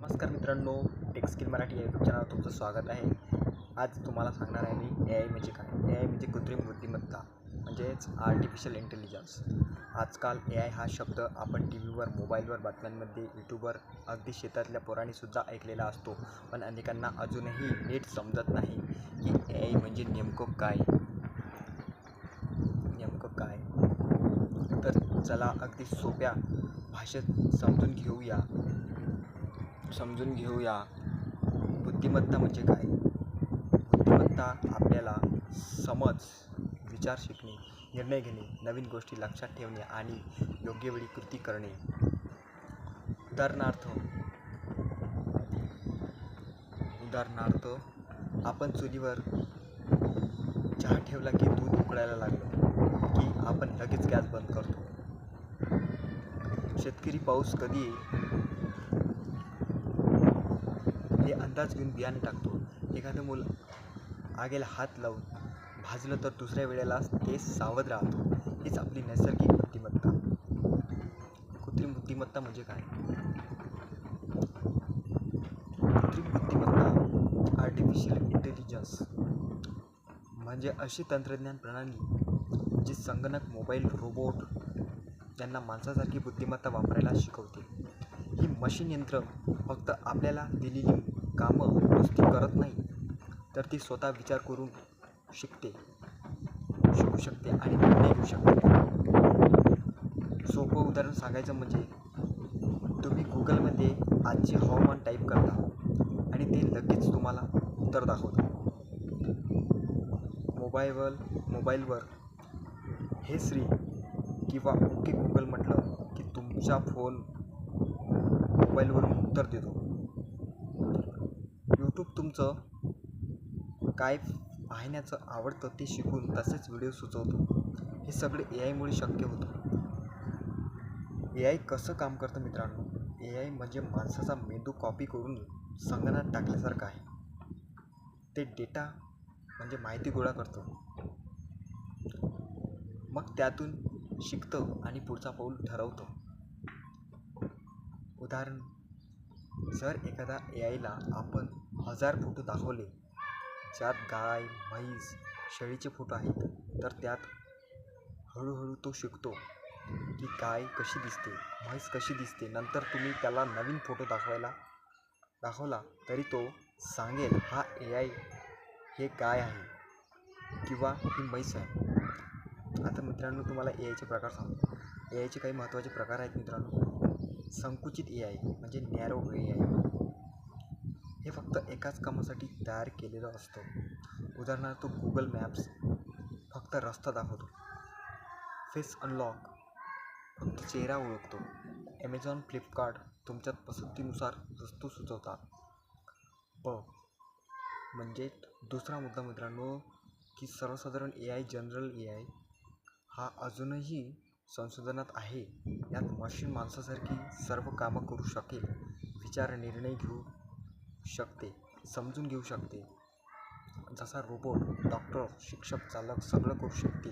नमस्कार मित्रांनो टेक मराठी या यूट्यूब चॅनलवर तुमचं स्वागत आहे. आज तुम्हाला सांगणार आहे मी ए आय म्हणजे काय ए आय म्हणजे कृत्रिम बुद्धिमत्ता म्हणजेच आर्टिफिशियल इंटेलिजन्स आजकाल ए आय हा शब्द आपण टी व्हीवर मोबाईलवर बातम्यांमध्ये यूट्यूबवर अगदी शेतातल्या पोरांनीसुद्धा ऐकलेला असतो. पण अनेकांना अजूनही नीट समजत नाही की ए आय म्हणजे नेमकं काय? नेमकं काय? तर चला अगदी सोप्या भाषेत समजून घेऊया. समजून घेऊया. बुद्धिमत्ता म्हणजे काय? बुद्धिमत्ता आपल्याला समज विचार शिकणे निर्णय घेणे नवीन गोष्टी लक्षात ठेवणे आणि योग्य वेळी कृती करणे. उदाहरणार्थ उदाहरणार्थ आपण चुलीवर चहा ठेवला की दूध उकळायला लागलं की आपण लगेच गॅस बंद करतो. शेतकरी पाऊस कधी येईल हे अंदाज घेऊन बियाणे टाकतो. एखादं मूल आगेला हात लावून भाजलं तर दुसऱ्या वेळेला ते सावध राहतो. हीच आपली नैसर्गिक बुद्धिमत्ता. कृत्रिम बुद्धिमत्ता म्हणजे काय? कृत्रिम बुद्धिमत्ता आर्टिफिशियल इंटेलिजन्स म्हणजे अशी तंत्रज्ञान प्रणाली जी संगणक मोबाईल रोबोट यांना माणसासारखी बुद्धिमत्ता वापरायला शिकवते. ही मशीन यंत्र फक्त आपल्याला दिलेली कामं नुसती करत नाही तर ती स्वतः विचार करून शिकते शिकू शकते आणि निर्णय घेऊ शकते. सोपं उदाहरण सांगायचं म्हणजे तुम्ही गुगलमध्ये आजचे हवामान टाईप करता आणि ते लगेच तुम्हाला उत्तर दाखवतं. मोबाईलवर मोबाईलवर हे श्री किंवा ओके गुगल म्हटलं की तुमचा फोन मोबाईलवरून उत्तर देतो. यूट्यूब तुमचं काय पाहण्याचं आवडतं ते शिकून तसेच व्हिडिओ सुचवतो. हे सगळे ए आयमुळे शक्य होतं. ए आय कसं काम करतं मित्रांनो? ए आय म्हणजे माणसाचा मेंदू कॉपी करून संगणकात टाकल्यासारखं आहे. ते डेटा म्हणजे माहिती गोळा करतो. मग त्यातून शिकतं आणि पुढचा पाऊल ठरवतं. उदाहरण. जर एखादा ए आयला आपण हजार फोटो दाखवले ज्यात गाय म्हैस शेळीचे फोटो आहेत तर त्यात हळूहळू तो शिकतो की गाय कशी दिसते म्हैस कशी दिसते. नंतर तुम्ही त्याला नवीन फोटो दाखवायला दाखवला तरी तो सांगेल हा ए आय हे गाय आहे किंवा ही म्हैस आहे. आता मित्रांनो तुम्हाला ए आयचे प्रकार सांगतो. ए आयचे काही महत्त्वाचे प्रकार आहेत मित्रांनो. संकुचित ए आय म्हणजे नॅरो ए आय हे फक्त एकाच कामासाठी तयार केलेलं असतं. उदाहरणार्थ गुगल मॅप्स फक्त रस्ता दाखवतो. फेस अनलॉक फक्त चेहरा ओळखतो. ॲमेझॉन फ्लिपकार्ट तुमच्या पसंतीनुसार वस्तू सुचवतात. प म्हणजे दुसरा मुद्दा मित्रांनो की सर्वसाधारण A I general A I हा अजूनही संशोधनात आहे. यात मशीन माणसासारखी सर्व कामं करू शकेल विचार निर्णय घेऊ शकते समजून घेऊ शकते. जसा रोबोट डॉक्टर शिक्षक चालक सगळं करू शकते.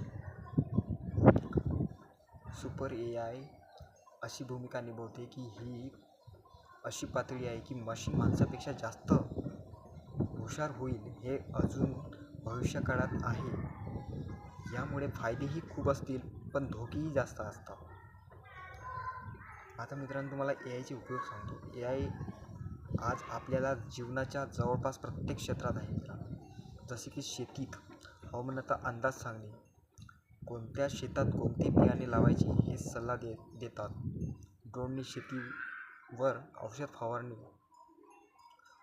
सुपर ए आय अशी भूमिका निभवते की ही अशी पातळी आहे की मशीन माणसापेक्षा जास्त हुशार होईल हे अजून भविष्यकाळात आहे. यामुळे फायदेही खूप असतील. पण धोकेही जास्त असतात. आता मित्रांनो तुम्हाला ए आयचे उपयोग सांगतो. ए आय आज आपल्याला जीवनाच्या जवळपास प्रत्येक क्षेत्रात आहे मित्रांनो. जसे की शेतीत हवामानाचा अंदाज सांगणे. कोणत्या शेतात कोणते बियाणे लावायचे हे सल्ला दे देतात. ड्रोनने शेतीवर औषध फवारणे.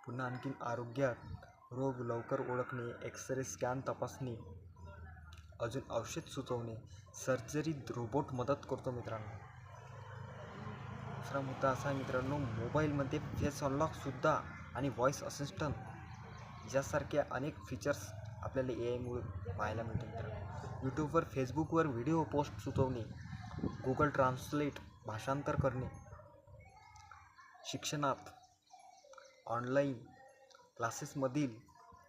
पुन्हा आणखीन आरोग्यात रोग लवकर ओळखणे एक्सरे स्कॅन तपासणे. अजून औषध सुचवणे. सर्जरी रोबोट मदत करतो मित्रांनो. दुसरा मुद्दा असा आहे मित्रांनो मोबाईलमध्ये फेस अनलॉकसुद्धा आणि व्हॉईस असिस्टंट यासारख्या अनेक फीचर्स आपल्याला ए आयमुळे पाहायला मिळते मित्रांनो. यूट्यूबवर फेसबुकवर व्हिडिओ पोस्ट सुचवणे गुगल ट्रान्सलेट भाषांतर करणे शिक्षणात ऑनलाईन क्लासेसमधील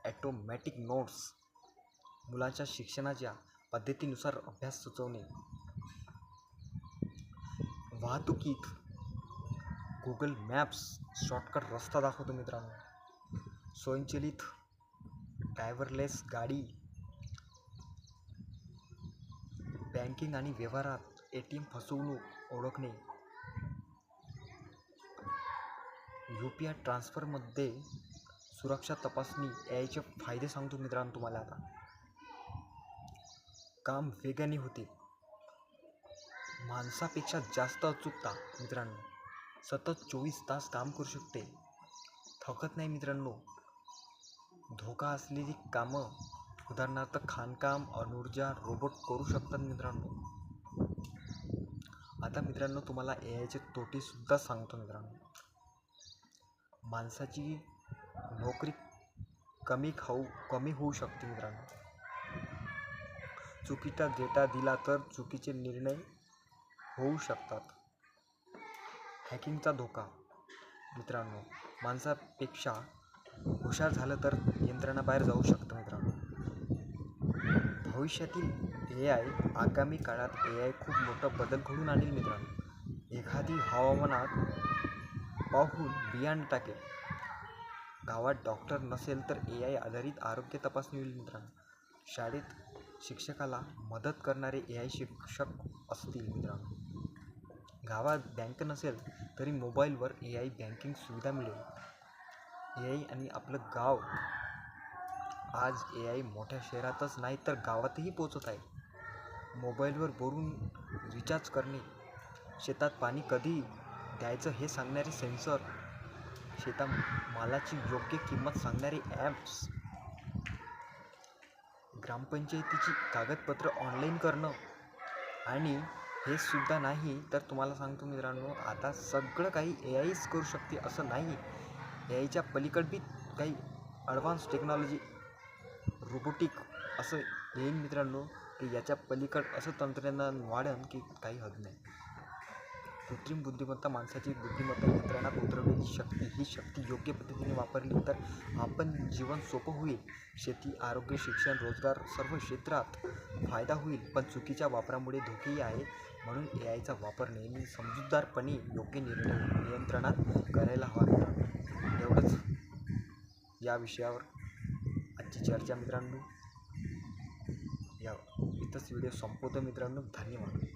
ॲटोमॅटिक नोट्स मुलांच्या शिक्षणाच्या पद्धतीनुसार अभ्यास सुचवणे. वाहतुकीत गुगल मॅप्स शॉर्टकट रस्ता दाखवतो मित्रांनो. स्वयंचलित ड्रायव्हरलेस गाडी. बँकिंग आणि व्यवहारात ए टी एम फसवणूक ओळखणे. यू पी आय ट्रान्सफरमध्ये सुरक्षा तपासणी याचे फायदे सांगतो मित्रांनो तुम्हाला आता. काम वेगाने होते. माणसापेक्षा जास्त अचूकता मित्रांनो. सतत चोवीस तास काम करू शकते. थकत नाही मित्रांनो. धोका असलेली कामं उदाहरणार्थ खाणकाम अणुऊर्जा रोबोट करू शकतात मित्रांनो. आता मित्रांनो तुम्हाला ए आयचे तोटेसुद्धा सांगतो मित्रांनो. माणसाची नोकरी कमी खाऊ कमी होऊ शकते मित्रांनो. चुकीचा डेटा दिला तर चुकीचे निर्णय होऊ शकतात. हॅकिंगचा धोका. मित्रांनो माणसापेक्षा हुशार झालं तर यंत्रणाबाहेर जाऊ शकतं मित्रांनो. भविष्यातील ए आय आगामी काळात ए आय खूप मोठा बदल घडून आणेल मित्रांनो. एखादी हवामानात पाहून बियाणं टाकेल. गावात डॉक्टर नसेल तर ए आय आधारित आरोग्य तपासणी होईल मित्रांनो. शाळेत शिक्षकाला मदत करणारे ए आय शिक्षक असतील मित्रांनो. गावात बँक नसेल तरी मोबाईलवर ए आय बँकिंग सुविधा मिळेल. ए आय आणि आपलं गाव. आज ए आय मोठ्या शहरातच नाही तर गावातही पोचत आहे. मोबाईलवर बोलून रिचार्ज करणे शेतात पाणी कधी द्यायचं हे सांगणारे सेन्सर शेता मालाची योग्य किंमत सांगणारे ॲप्स ग्रामपंचायतीची कागदपत्र ऑनलाईन करणं. आणि हे सुद्धा नाही तर तुम्हाला सांगतो मित्रांनो आता सगळं काही ए आयच करू शकते असं नाही. ए आयच्या पलीकडबी काही ॲडव्हान्स टेक्नॉलॉजी रोबोटिक असं येईल मित्रांनो की याच्या पलीकड असं तंत्रज्ञान वाढन की काही हद नाही. कृत्रिम बुद्धिमत्ता माणसाची बुद्धिमत्ता यंत्रणात उतरवलेली शक्ती ही शक्ती योग्य पद्धतीने वापरली तर आपण जीवन सोपं होईल. शेती आरोग्य शिक्षण रोजगार सर्व क्षेत्रात फायदा होईल पण चुकीच्या वापरामुळे धोकेही आहे. म्हणून ए आयचा वापर नेहमी समजूतदारपणे योग्य निर्णय नियंत्रणात करायला हवा. मित्रांनो एवढंच या विषयावर आजची चर्चा मित्रांनो. या इथंच व्हिडिओ संपवतो मित्रांनो. धन्यवाद.